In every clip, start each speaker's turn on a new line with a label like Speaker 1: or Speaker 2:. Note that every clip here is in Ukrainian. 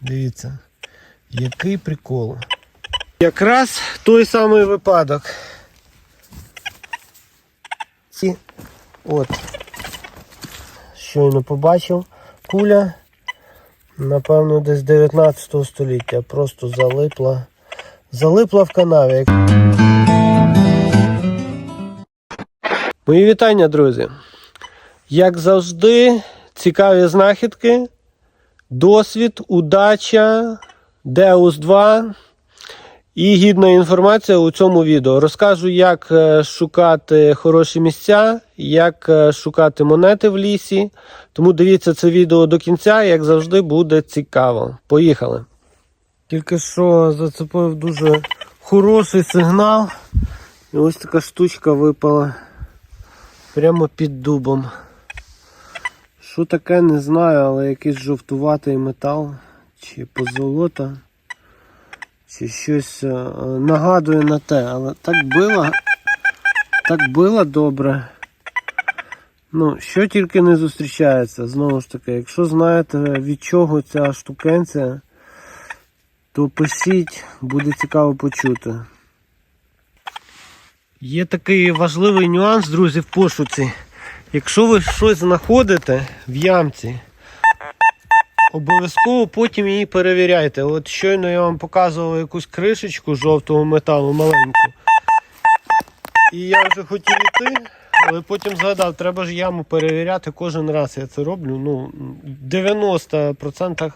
Speaker 1: Дивіться, який прикол. Якраз той самий випадок. Ці, от, щойно побачив, куля, напевно, десь 19 століття. Просто залипла. Залипла в канаві. Мої вітання, друзі. Як завжди, цікаві знахідки, досвід, удача, Deus 2 і гідна інформація у цьому відео. Розкажу, як е, шукати хороші місця, як е, шукати монети в лісі. Тому дивіться це відео до кінця, як завжди, буде цікаво. Поїхали. Тільки що зацепив дуже хороший сигнал. І ось така штучка випала прямо під дубом. Що таке, не знаю, але якийсь жовтуватий метал чи позолота, чи щось е, нагадує на те, але так било, так било добре. Ну, що тільки не зустрічається, знову ж таки, якщо знаєте від чого ця штукенція, то пишіть, буде цікаво почути. Є такий важливий нюанс, друзі, в пошуці. Якщо ви щось знаходите в ямці, обов'язково потім її перевіряйте. От щойно я вам показував якусь кришечку жовтого металу маленьку. І я вже хотів йти, але потім згадав, треба ж яму перевіряти кожен раз. Я це роблю. Ну, в 90%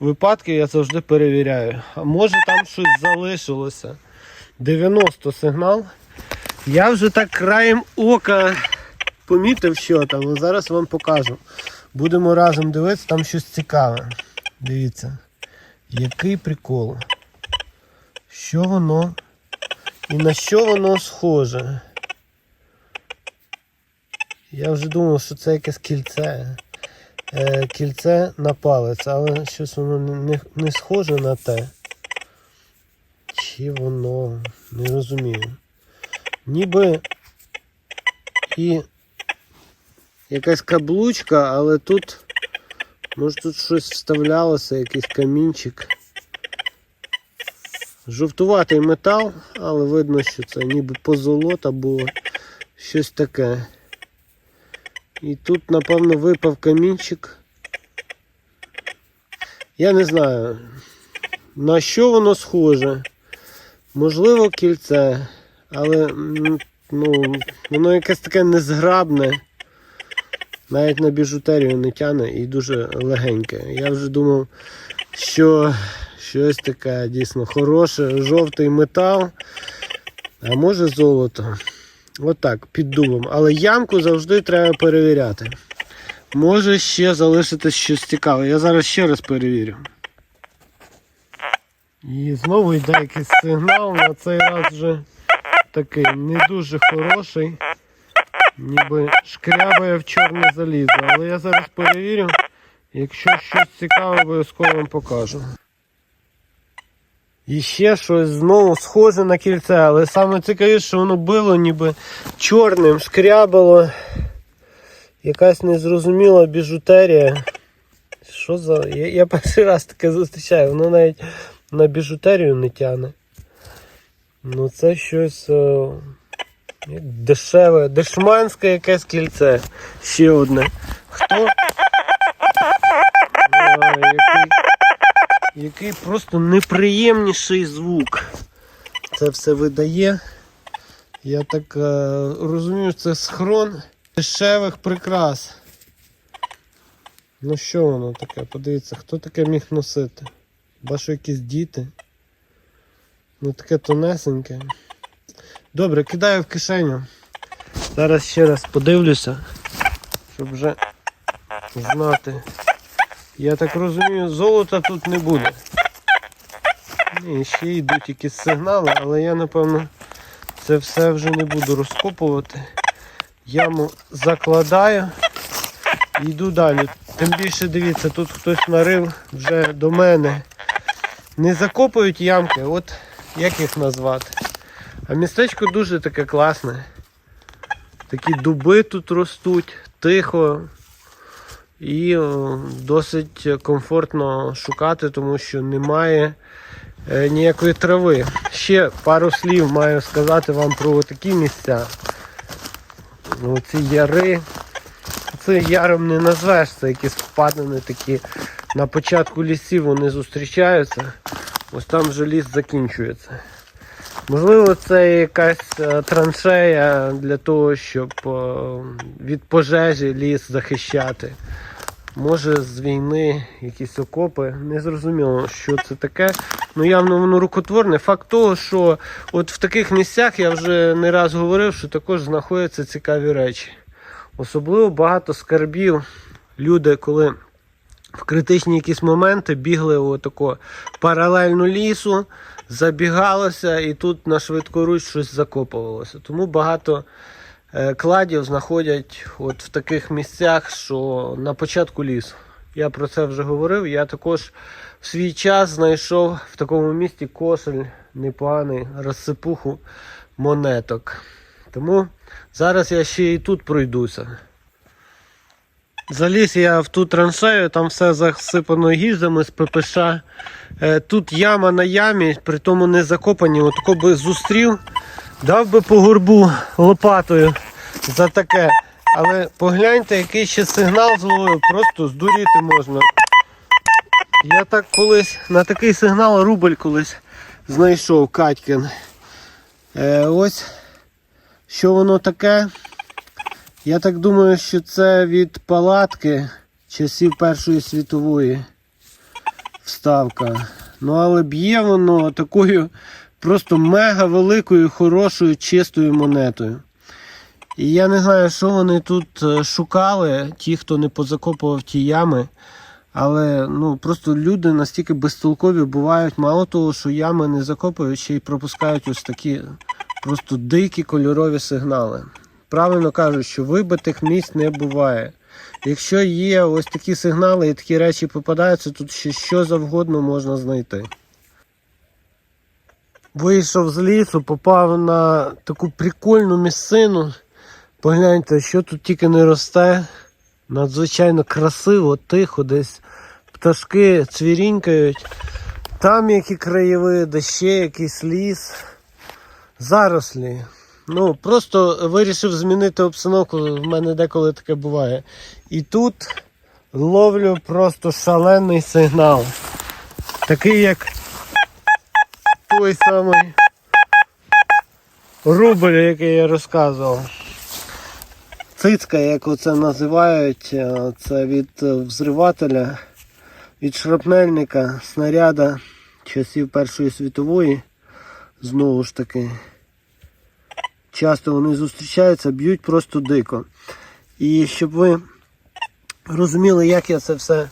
Speaker 1: випадків я завжди перевіряю. А може там щось залишилося. 90 сигнал. Я вже так краєм ока помітив, що там. але Зараз вам покажу. Будемо разом дивитися, там щось цікаве. Дивіться. Який прикол. Що воно і на що воно схоже? Я вже думав, що це якесь кільце. Е, кільце на палець, але щось воно не, не схоже на те. Чи воно? Не розумію. Ніби і якась каблучка, але тут, може тут щось вставлялося, якийсь камінчик. Жовтуватий метал, але видно, що це ніби позолота було щось таке. І тут, напевно, випав камінчик. Я не знаю, на що воно схоже. Можливо, кільце, але ну, воно якесь таке незграбне. Навіть на біжутерію не тяне і дуже легеньке. Я вже думав, що щось таке дійсно хороше, жовтий метал, а може золото. Отак, під дубом. Але ямку завжди треба перевіряти. Може ще залишитись щось цікаве. Я зараз ще раз перевірю. І знову йде якийсь сигнал, на цей раз вже такий не дуже хороший. Ніби шкрябає в чорне залізо. Але я зараз перевірю. Якщо щось цікаве, обов'язково вам покажу. І ще щось знову схоже на кільце, але саме цікавіше, що воно було ніби чорним, шкрябало. Якась незрозуміла біжутерія. Що за. Я, я перший раз таке зустрічаю, воно навіть на біжутерію не тяне. Ну це щось як дешеве, дешманське якесь кільце. Ще одне. Хто? Який, який просто неприємніший звук. Це все видає. Я так е, розумію, це схрон дешевих прикрас. Ну що воно таке? Подивіться, хто таке міг носити? Бачу якісь діти. Ну таке тонесеньке. Добре, кидаю в кишеню. Зараз ще раз подивлюся, щоб вже знати. Я так розумію, золота тут не буде. Ні, ще йдуть якісь сигнали, але я напевно це все вже не буду розкопувати. Яму закладаю і йду далі. Тим більше дивіться, тут хтось нарив вже до мене. Не закопують ямки, от як їх назвати. А містечко дуже таке класне. Такі дуби тут ростуть, тихо. і досить комфортно шукати, тому що немає е, ніякої трави. Ще пару слів маю сказати вам про такі місця. Ну, ці яри. Це яром не назвеш, це якісь впадини такі. На початку лісів вони зустрічаються. Ось там вже ліс закінчується. Можливо, це якась е, траншея для того, щоб е, від пожежі ліс захищати. Може з війни якісь окопи. Не зрозуміло, що це таке. Ну явно воно рукотворне. Факт того, що от в таких місцях я вже не раз говорив, що також знаходяться цікаві речі. Особливо багато скарбів. Люди, коли в критичні якісь моменти бігли отако паралельно лісу, забігалося і тут на швидкоруч щось закопувалося. Тому багато е, кладів знаходять от в таких місцях, що на початку лісу. Я про це вже говорив. Я також в свій час знайшов в такому місті косель непоганий розсипуху монеток. Тому зараз я ще і тут пройдуся. Заліз я в ту траншею, там все засипано гільзами з ППШ. Е, Тут яма на ямі, при тому не закопані. Отако би зустрів, дав би по горбу лопатою за таке. Але погляньте, який ще сигнал зловив, просто здуріти можна. Я так колись на такий сигнал рубль колись знайшов Катькин. Е, ось що воно таке. Я так думаю, що це від палатки часів Першої світової вставка. Ну, але б'є воно такою просто мега великою, хорошою, чистою монетою. І я не знаю, що вони тут е, шукали, ті, хто не позакопував ті ями. Але ну, просто люди настільки безтолкові бувають, мало того, що ями не закопують, ще й пропускають ось такі просто дикі кольорові сигнали. Правильно кажуть, що вибитих місць не буває. Якщо є ось такі сигнали і такі речі попадаються, тут ще що завгодно можна знайти. Вийшов з лісу, попав на таку прикольну місцину. Погляньте, що тут тільки не росте. Надзвичайно красиво, тихо, десь пташки цвірінькають. Там які краєвиди, ще якийсь ліс. Зарослі. Ну, просто вирішив змінити обстановку, в мене деколи таке буває. І тут ловлю просто шалений сигнал. Такий як той самий рубль, який я розказував. Цицька, як оце називають, е, це від взривателя, від шрапнельника, снаряда часів Першої світової. Знову ж таки. Часто вони зустрічаються, б'ють просто дико. І щоб ви розуміли, як я це все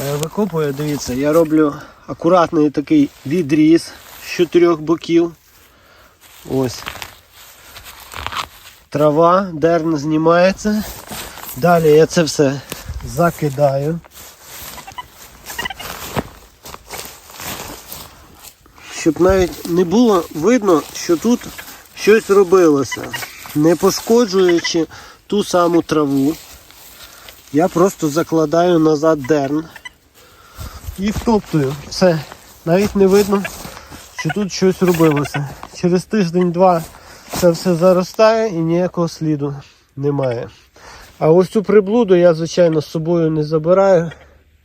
Speaker 1: е, викопую, дивіться, я роблю акуратний такий відріз з чотирьох боків. Ось. Трава, дерн знімається. Далі я це все закидаю. Щоб навіть не було видно, що тут щось робилося. Не пошкоджуючи ту саму траву, я просто закладаю назад дерн і втоптую. Все. Навіть не видно, що тут щось робилося. Через тиждень-два це все заростає і ніякого сліду немає. А ось цю приблуду я, звичайно, з собою не забираю.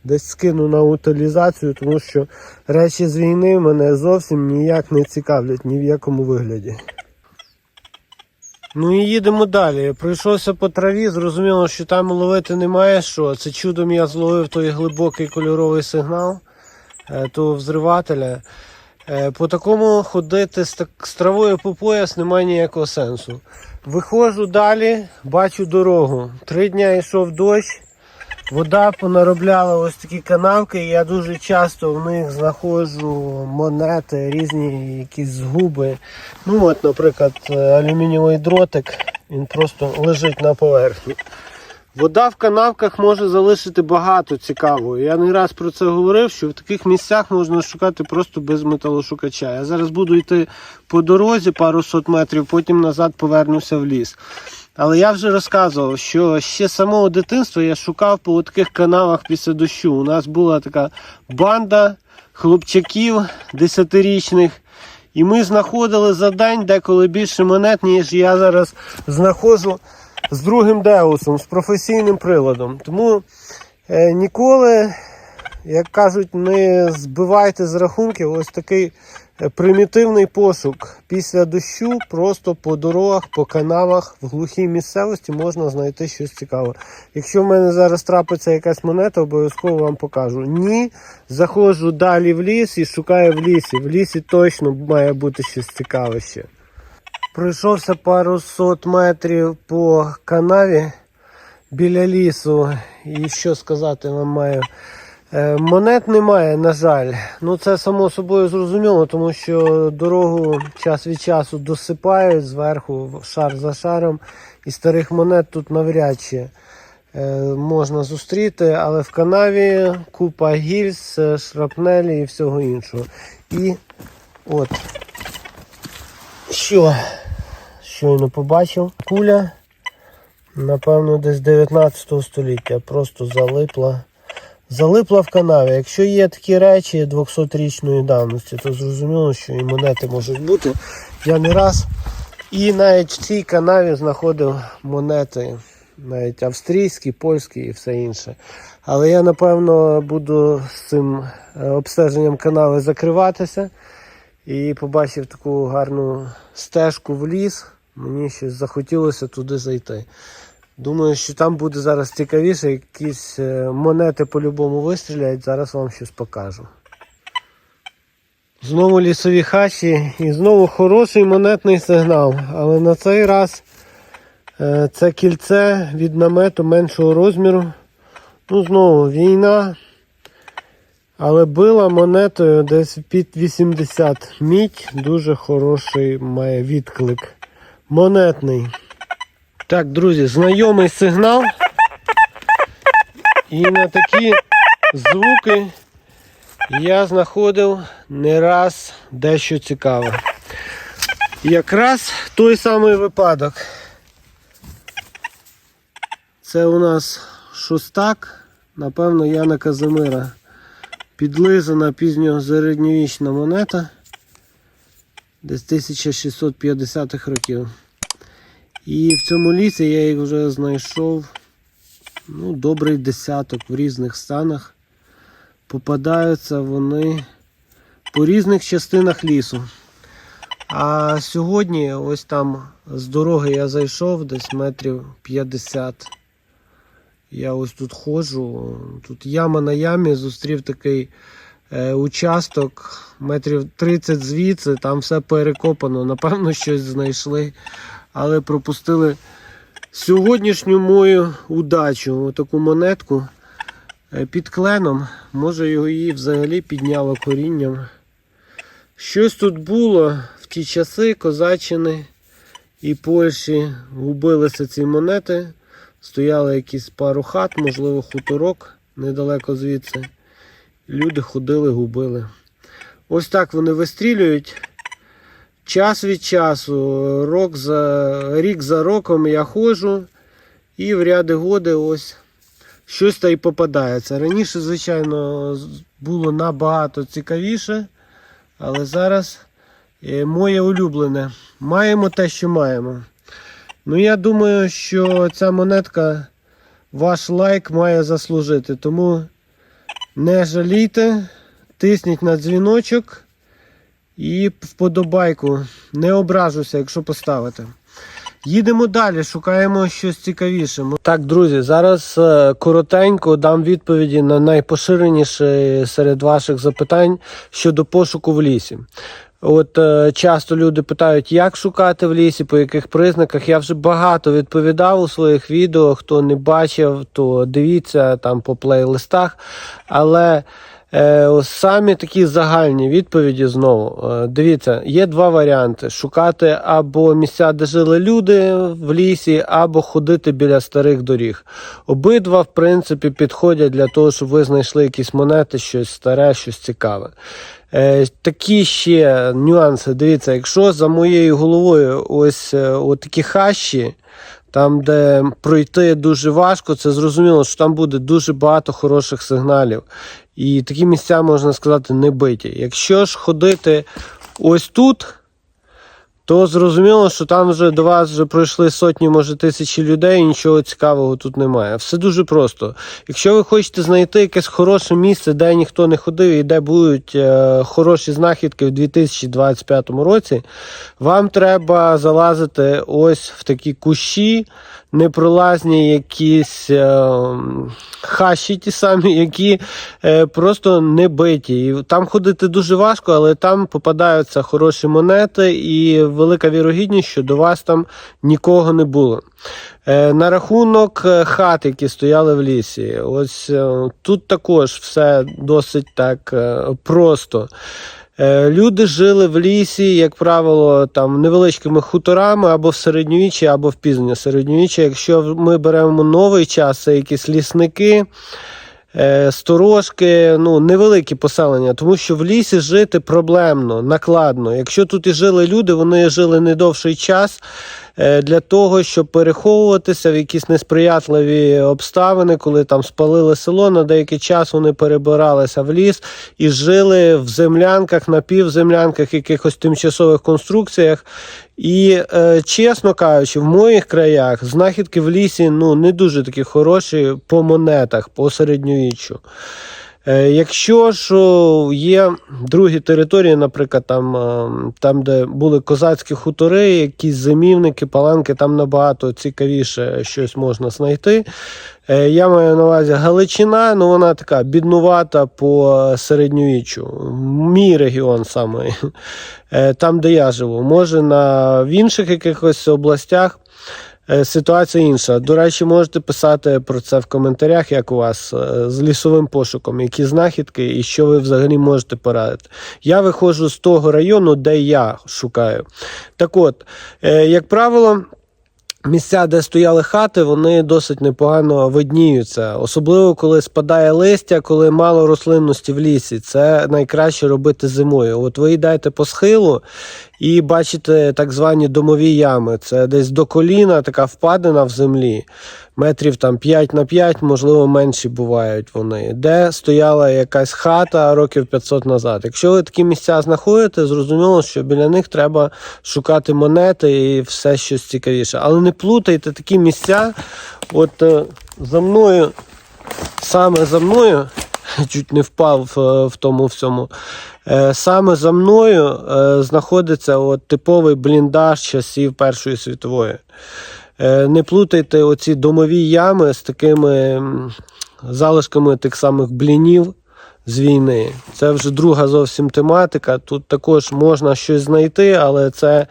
Speaker 1: Десь скину на утилізацію, тому що речі з війни мене зовсім ніяк не цікавлять ні в якому вигляді. Ну і їдемо далі. Пройшовся по траві, зрозуміло, що там ловити немає що. Це чудом я зловив той глибокий кольоровий сигнал е, того взривателя. Е, По такому ходити з, так, з травою по пояс немає ніякого сенсу. Виходжу далі, бачу дорогу. Три дня йшов дощ, вода понаробляла ось такі канавки, і я дуже часто в них знаходжу монети, різні якісь згуби. Ну от, наприклад, алюмінієвий дротик, він просто лежить на поверхні. Вода в канавках може залишити багато цікавого. Я не раз про це говорив, що в таких місцях можна шукати просто без металошукача. Я зараз буду йти по дорозі пару сот метрів, потім назад повернуся в ліс. Але я вже розказував, що ще з самого дитинства я шукав по таких каналах після дощу. У нас була така банда хлопчаків десятирічних. І ми знаходили за день деколи більше монет, ніж я зараз знаходжу з другим деусом, з професійним приладом. Тому е, ніколи, як кажуть, не збивайте з рахунків ось такий примітивний пошук. Після дощу просто по дорогах, по канавах в глухій місцевості можна знайти щось цікаве. Якщо в мене зараз трапиться якась монета, обов'язково вам покажу. Ні, заходжу далі в ліс і шукаю в лісі. В лісі точно має бути щось цікаве ще. Пройшовся пару сот метрів по канаві біля лісу. І що сказати вам маю. Е, Монет немає, на жаль. Ну це само собою зрозуміло, тому що дорогу час від часу досипають зверху шар за шаром, і старих монет тут навряд чи е, можна зустріти, але в канаві купа гільз, е, шрапнелі і всього іншого. І от що щойно побачив, куля, напевно, десь 19 століття, просто залипла. Залипла в канаві. Якщо є такі речі 200-річної давності, то зрозуміло, що і монети можуть бути. Я не раз і навіть в цій канаві знаходив монети, навіть австрійські, польські і все інше. Але я напевно буду з цим е, обстеженням канави закриватися. І побачив таку гарну стежку в ліс. Мені щось захотілося туди зайти. Думаю, що там буде зараз цікавіше, якісь е, монети по-любому вистріляють, зараз вам щось покажу. Знову лісові хащі і знову хороший монетний сигнал. Але на цей раз е, це кільце від намету меншого розміру. Ну, знову війна. Але била монетою десь під 80 мідь. Дуже хороший має відклик. Монетний. Так, друзі, знайомий сигнал. І на такі звуки я знаходив не раз дещо цікаве. Якраз той самий випадок. Це у нас шостак, напевно, Яна Казимира. Підлизана пізньосередньовічна монета десь 1650-х років. І в цьому лісі я їх вже знайшов ну, добрий десяток в різних станах. Попадаються вони по різних частинах лісу. А сьогодні ось там з дороги я зайшов десь метрів 50. Я ось тут ходжу. Тут яма на ямі, зустрів такий е, участок метрів 30 звідси, там все перекопано, напевно, щось знайшли, але пропустили сьогоднішню мою удачу. Таку монетку е, під кленом. Може його її взагалі підняло корінням. Щось тут було в ті часи Козаччини і Польщі губилися ці монети. Стояли якісь пару хат, можливо, хуторок недалеко звідси. Люди ходили, губили. Ось так вони вистрілюють. Час від часу, рок за, рік за роком я ходжу і в ряди годи ось щось та й попадається. Раніше, звичайно, було набагато цікавіше, але зараз е, моє улюблене. Маємо те, що маємо. Ну, я думаю, що ця монетка ваш лайк має заслужити. Тому не жалійте, тисніть на дзвіночок і вподобайку. Не ображуся, якщо поставите. Їдемо далі, шукаємо щось цікавіше. Так, друзі, зараз е, коротенько дам відповіді на найпоширеніші серед ваших запитань щодо пошуку в лісі. От е, часто люди питають, як шукати в лісі, по яких признаках. Я вже багато відповідав у своїх відео. Хто не бачив, то дивіться там по плейлистах. Але самі такі загальні відповіді знову. Е, дивіться, є два варіанти: шукати або місця, де жили люди в лісі, або ходити біля старих доріг. Обидва, в принципі, підходять для того, щоб ви знайшли якісь монети, щось старе, щось цікаве. Е, такі ще нюанси. Дивіться, якщо за моєю головою ось е, такі хащі, там, де пройти дуже важко, це зрозуміло, що там буде дуже багато хороших сигналів. І такі місця, можна сказати, не биті. Якщо ж ходити ось тут, то зрозуміло, що там вже до вас вже пройшли сотні, може тисячі людей, і нічого цікавого тут немає. Все дуже просто. Якщо ви хочете знайти якесь хороше місце, де ніхто не ходив і де будуть е, хороші знахідки в 2025 році, вам треба залазити ось в такі кущі, непролазні якісь е, хащі ті самі, які е, просто не биті. І там ходити дуже важко, але там попадаються хороші монети і велика вірогідність, що до вас там нікого не було. Е, На рахунок е, хат, які стояли в лісі, ось е, тут також все досить так е, просто. Е, Люди жили в лісі, як правило, там невеличкими хуторами або в середньовіччі, або в пізнє середньовіччя. Якщо ми беремо новий час, це якісь лісники, е, сторожки, ну, невеликі поселення, тому що в лісі жити проблемно, накладно. Якщо тут і жили люди, вони жили не довший час для того, щоб переховуватися в якісь несприятливі обставини, коли там спалили село, на деякий час вони перебиралися в ліс і жили в землянках, напівземлянках, якихось тимчасових конструкціях. І, е, чесно кажучи, в моїх краях знахідки в лісі ну, не дуже такі хороші по монетах, по середньовіччю. Е, Якщо ж є другі території, наприклад, там, е, там, де були козацькі хутори, якісь зимівники, паланки, там набагато цікавіше щось можна знайти. Е, Я маю на увазі Галичина, ну вона така біднувата по середньовіччю. Мій регіон саме, там, де я живу. Може, на в інших якихось областях. Е, Ситуація інша. До речі, можете писати про це в коментарях, як у вас е, з лісовим пошуком, які знахідки і що ви взагалі можете порадити. Я виходжу з того району, де я шукаю. Так от, е, як правило. Місця, де стояли хати, вони досить непогано видніються. Особливо коли спадає листя, коли мало рослинності в лісі. Це найкраще робити зимою. От ви йдете по схилу і бачите так звані домові ями. Це десь до коліна, така впадина в землі, метрів там 5 на 5, можливо, менші бувають вони, де стояла якась хата років 500 назад. Якщо ви такі місця знаходите, зрозуміло, що біля них треба шукати монети і все щось цікавіше. Але не плутайте такі місця. От е, за мною, саме за мною, чуть не впав е, в тому всьому. Е, Саме за мною е, знаходиться от типовий бліндаж часів Першої світової. Не плутайте оці домові ями з такими залишками тих самих блінів з війни. Це вже друга зовсім тематика. Тут також можна щось знайти, але це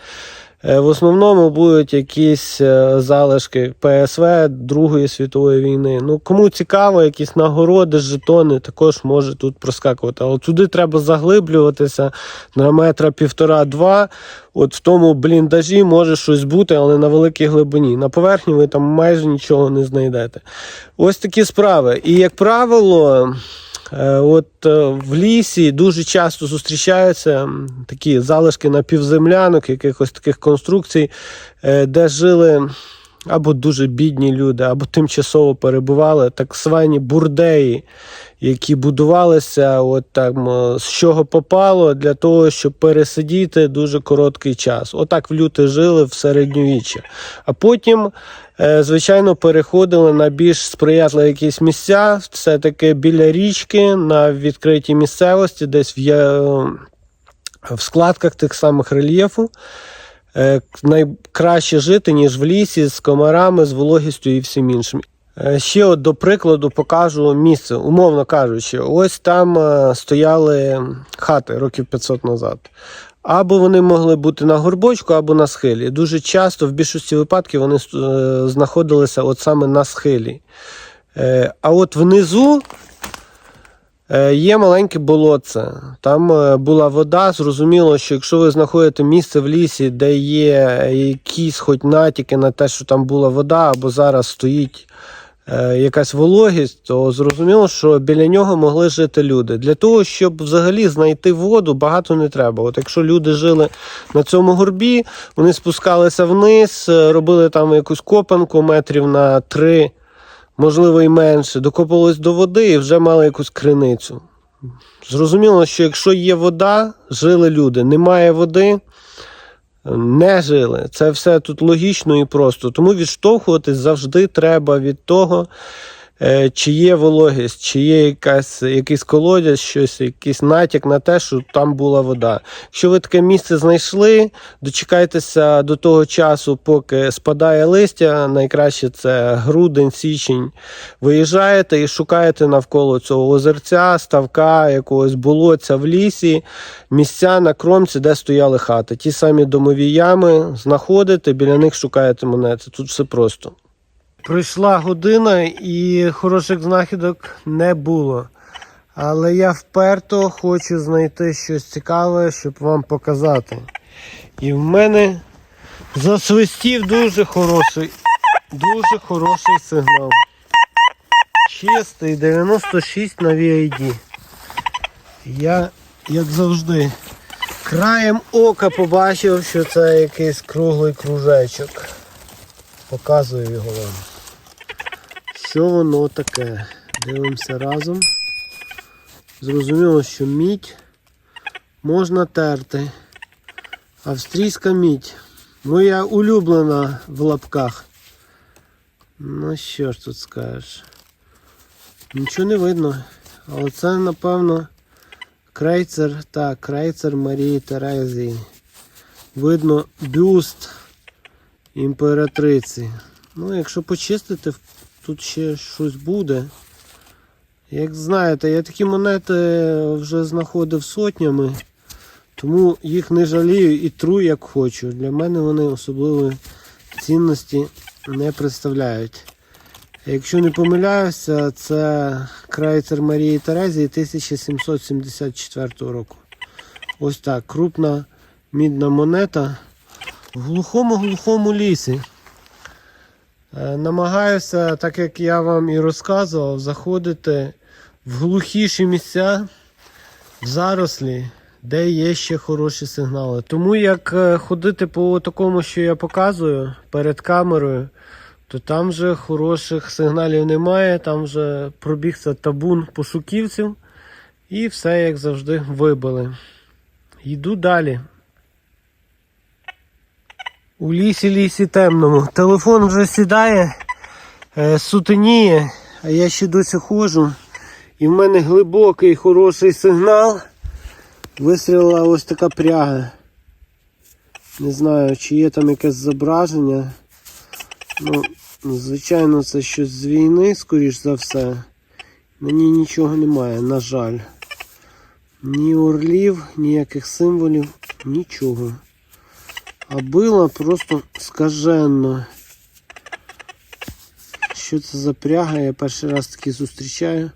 Speaker 1: в основному будуть якісь е, залишки ПСВ Другої світової війни. Ну, кому цікаво, якісь нагороди, жетони також може тут проскакувати. Але туди треба заглиблюватися на метра півтора-два. От в тому бліндажі може щось бути, але на великій глибині. На поверхні ви там майже нічого не знайдете. Ось такі справи. І, як правило, е, от е, в лісі дуже часто зустрічаються такі залишки напівземлянок, якихось таких конструкцій, е, де жили. Або дуже бідні люди, або тимчасово перебували так звані бурдеї, які будувалися от там, е, з чого попало для того, щоб пересидіти дуже короткий час. Отак в люди жили в середньовіччя. А потім, е, звичайно, переходили на більш сприятливі якісь місця, все-таки біля річки, на відкритій місцевості, десь в, в складках тих самих рельєфу. Е, найкраще жити, ніж в лісі, з комарами, з вологістю і всім іншим. Е, Ще от до прикладу покажу місце, умовно кажучи, ось там е, стояли хати років 500 назад. Або вони могли бути на горбочку, або на схилі. Дуже часто, в більшості випадків, вони е, знаходилися от саме на схилі. Е, А от внизу Е, Є маленьке болотце. Там була вода. Зрозуміло, що якщо ви знаходите місце в лісі, де є якісь хоч натяки на те, що там була вода, або зараз стоїть якась вологість, то зрозуміло, що біля нього могли жити люди. Для того, щоб взагалі знайти воду, багато не треба. От якщо люди жили на цьому горбі, вони спускалися вниз, е, робили там якусь копанку метрів на три, можливо, і менше, докопались до води і вже мали якусь криницю. Зрозуміло, що якщо є вода, жили люди. Немає води, не жили. Це все тут логічно і просто. Тому відштовхуватись завжди треба від того, чи є вологість, чи є якась, якийсь колодязь, щось, якийсь натяк на те, що там була вода. Якщо ви таке місце знайшли, дочекайтеся до того часу, поки спадає листя. Найкраще це грудень, січень. Виїжджаєте і шукаєте навколо цього озерця, ставка, якогось болотця в лісі, місця на кромці, де стояли хати. Ті самі домові ями знаходите, біля них шукаєте монети. Тут все просто. Пройшла година і хороших знахідок не було. Але я вперто хочу знайти щось цікаве, щоб вам показати. І в мене засвистів дуже хороший, дуже хороший сигнал. Чистий 96 на VID. Я, як завжди, краєм ока побачив, що це якийсь круглий кружечок. Показую його вам. Що воно таке? Дивимося разом. Зрозуміло, що мідь можна терти. Австрійська мідь. Моя улюблена в лапках. Ну що ж тут скажеш? Нічого не видно. Але це, напевно, крейцер, так, крейцер Марії Терезії. Видно бюст імператриці. Ну, якщо почистити, тут ще щось буде. Як знаєте, я такі монети вже знаходив сотнями, тому їх не жалію і тру як хочу. Для мене вони особливої цінності не представляють. Якщо не помиляюся, це крайцер Марії Терезії 1774 року. Ось так, крупна мідна монета в глухому-глухому лісі. Е, Намагаюся, так як я вам і розказував, заходити в глухіші місця, в зарослі, де є ще хороші сигнали. Тому як е, ходити по такому, що я показую перед камерою, то там вже хороших сигналів немає, там вже пробігся табун пошуківців і все, як завжди, вибили. Йду далі. У лісі лісі темному. Телефон вже сідає, е, сутеніє, а я ще досі ходжу. І в мене глибокий хороший сигнал. Вистрілила ось така пряга. Не знаю, чи є там якесь зображення. Ну, звичайно, це щось з війни, скоріш за все. Ній нічого немає, на жаль. Ні орлів, ніяких символів, нічого. А била просто скаженно. Що це за пряга? Я перший раз таки зустрічаю.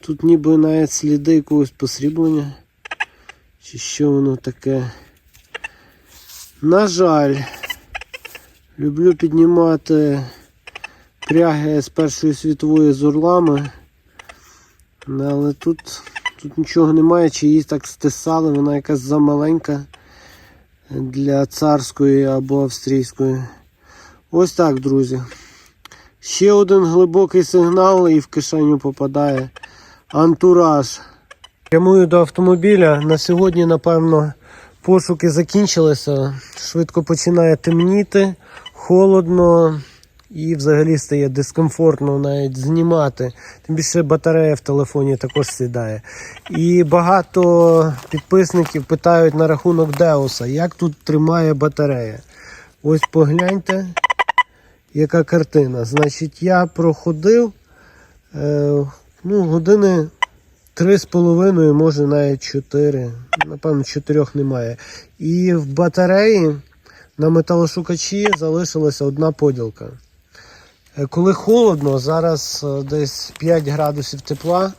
Speaker 1: Тут ніби навіть сліди якогось посріблення. Чи що воно таке? На жаль, люблю піднімати пряги з Першої світової з орлами. Але тут, тут нічого немає, чи її так стисали, вона якась замаленька для царської або австрійської. Ось так, друзі. Ще один глибокий сигнал і в кишеню попадає антураж. Прямую до автомобіля. На сьогодні, напевно, пошуки закінчилися. Швидко починає темніти, холодно і взагалі стає дискомфортно навіть знімати. Тим більше батарея в телефоні також сідає. І багато підписників питають на рахунок Деуса, як тут тримає батарея. Ось погляньте, яка картина. Значить, я проходив е, ну, години три з половиною, може навіть чотири. Напевно, чотирьох немає. І в батареї на металошукачі залишилася одна поділка. Е, Коли холодно, зараз е, десь 5 градусів тепла,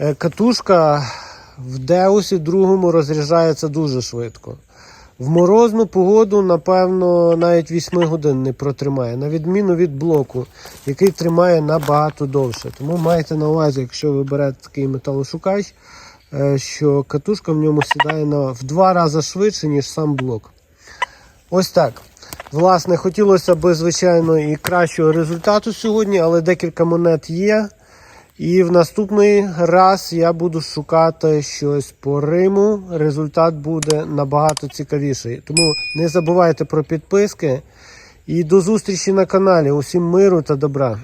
Speaker 1: е, катушка в деусі другому розряджається дуже швидко. В морозну погоду, напевно, навіть 8 годин не протримає, на відміну від блоку, який тримає набагато довше. Тому майте на увазі, якщо ви берете такий металошукач, що катушка в ньому сідає в два рази швидше, ніж сам блок. Ось так. Власне, хотілося б, звичайно, і кращого результату сьогодні, але декілька монет є. І в наступний раз я буду шукати щось по Риму. Результат буде набагато цікавіший. Тому не забувайте про підписки. І до зустрічі на каналі. Усім миру та добра.